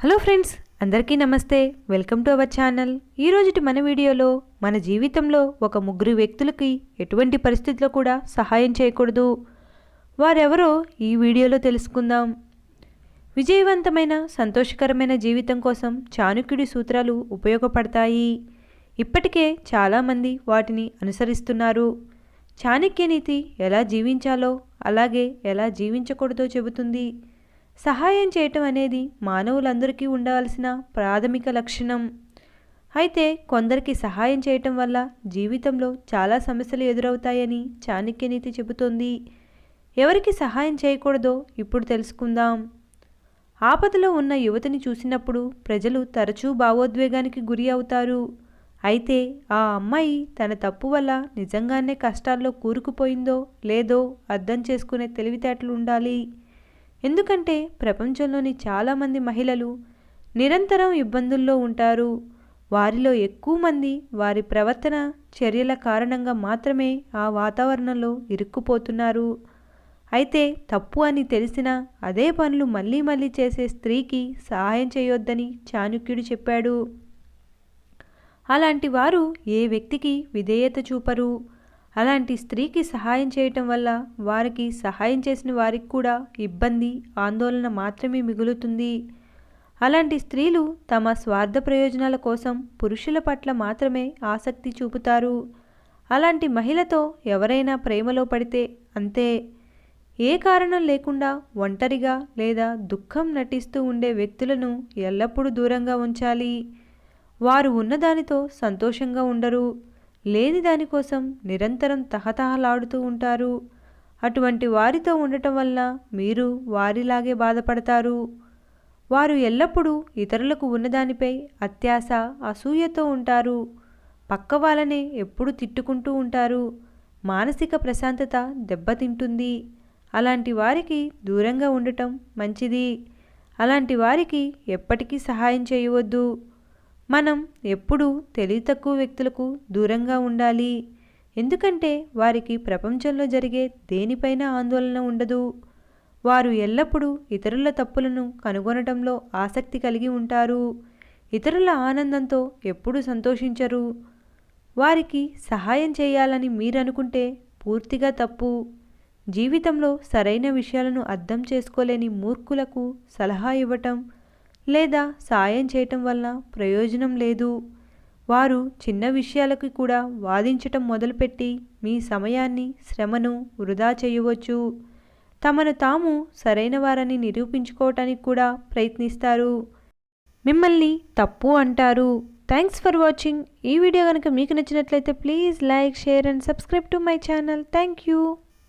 Hello friends అందరికీ నమస్తే. Welcome to our channel. ఈరోజుటి మన వీడియోలో మన జీవితంలో ఒక ముగ్గురు వ్యక్తులకి ఎటువంటి పరిస్థితుల్లో కూడా సహాయం చేయకూడదు. వారెవరో ఈ వీడియోలో తెలుసుకుందాం. విజయవంతమైన సంతోషకరమైన జీవితం కోసం చాణక్యుడి సూత్రాలు ఉపయోగపడతాయి. ఇప్పటికే చాలామంది వాటిని అనుసరిస్తున్నారు. చాణక్య నీతి ఎలా జీవించాలో అలాగే ఎలా జీవించకూడదో చెబుతుంది. సహాయం చేయటం అనేది మానవులందరికీ ఉండవలసిన ప్రాథమిక లక్షణం. అయితే కొందరికి సహాయం చేయటం వల్ల జీవితంలో చాలా సమస్యలు ఎదురవుతాయని చాణక్యనీతి చెబుతోంది. ఎవరికి సహాయం చేయకూడదో ఇప్పుడు తెలుసుకుందాం. ఆపదలో ఉన్న యువతని చూసినప్పుడు ప్రజలు తరచూ భావోద్వేగానికి గురి అవుతారు. అయితే ఆ అమ్మాయి తన తప్పు వల్ల నిజంగానే కష్టాల్లో కూరుకుపోయిందో లేదో అర్థం చేసుకునే తెలివితేటలు ఉండాలి. ఎందుకంటే ప్రపంచంలోని చాలామంది మహిళలు నిరంతరం ఇబ్బందుల్లో ఉంటారు. వారిలో ఎక్కువ మంది వారి ప్రవర్తన చర్యల కారణంగా మాత్రమే ఆ వాతావరణంలో ఇరుక్కుపోతున్నారు. అయితే తప్పు అని తెలిసినా అదే పనులు మళ్ళీ మళ్ళీ చేసే స్త్రీకి సహాయం చేయొద్దని చాణుక్యుడు చెప్పాడు. అలాంటి వారు ఏ వ్యక్తికి విధేయత చూపరు. అలాంటి స్త్రీకి సహాయం చేయటం వల్ల వారికి సహాయం చేసిన వారికి కూడా ఇబ్బంది ఆందోళన మాత్రమే మిగులుతుంది. అలాంటి స్త్రీలు తమ స్వార్థ ప్రయోజనాల కోసం పురుషుల పట్ల మాత్రమే ఆసక్తి చూపుతారు. అలాంటి మహిళతో ఎవరైనా ప్రేమలో పడితే అంతే. ఏ కారణం లేకుండా ఒంటరిగా లేదా దుఃఖం నటిస్తూ ఉండే వ్యక్తులను ఎల్లప్పుడూ దూరంగా ఉంచాలి. వారు ఉన్నదానితో సంతోషంగా ఉండరు. లేని దానికోసం నిరంతరం తహతహలాడుతూ ఉంటారు. అటువంటి వారితో ఉండటం వల్ల మీరు వారిలాగే బాధపడతారు. వారు ఎల్లప్పుడూ ఇతరులకు ఉన్నదానిపై అత్యాశ అసూయతో ఉంటారు. పక్క వాళ్ళనే ఎప్పుడు తిట్టుకుంటూ ఉంటారు. మానసిక ప్రశాంతత దెబ్బతింటుంది. అలాంటి వారికి దూరంగా ఉండటం మంచిది. అలాంటి వారికి ఎప్పటికీ సహాయం చేయవద్దు. మనం ఎప్పుడూ తెలివి తక్కువ వ్యక్తులకు దూరంగా ఉండాలి. ఎందుకంటే వారికి ప్రపంచంలో జరిగే దేనిపైన ఆందోళన ఉండదు. వారు ఎల్లప్పుడూ ఇతరుల తప్పులను కనుగొనడంలో ఆసక్తి కలిగి ఉంటారు. ఇతరుల ఆనందంతో ఎప్పుడూ సంతోషించరు. వారికి సహాయం చేయాలని మీరనుకుంటే పూర్తిగా తప్పు. జీవితంలో సరైన విషయాలను అర్థం చేసుకోలేని మూర్ఖులకు సలహా ఇవ్వటం లేదా సాయం చేయటం వల్ల ప్రయోజనం లేదు. వారు చిన్న విషయాలకు కూడా వాదించటం మొదలుపెట్టి మీ సమయాన్ని శ్రమను వృధా చేయవచ్చు. తమను తాము సరైన వారని నిరూపించుకోవటానికి కూడా ప్రయత్నిస్తారు. మిమ్మల్ని తప్పు అంటారు. థ్యాంక్స్ ఫర్ వాచింగ్ ఈ వీడియో కనుక మీకు నచ్చినట్లయితే please like share and subscribe to my channel thank you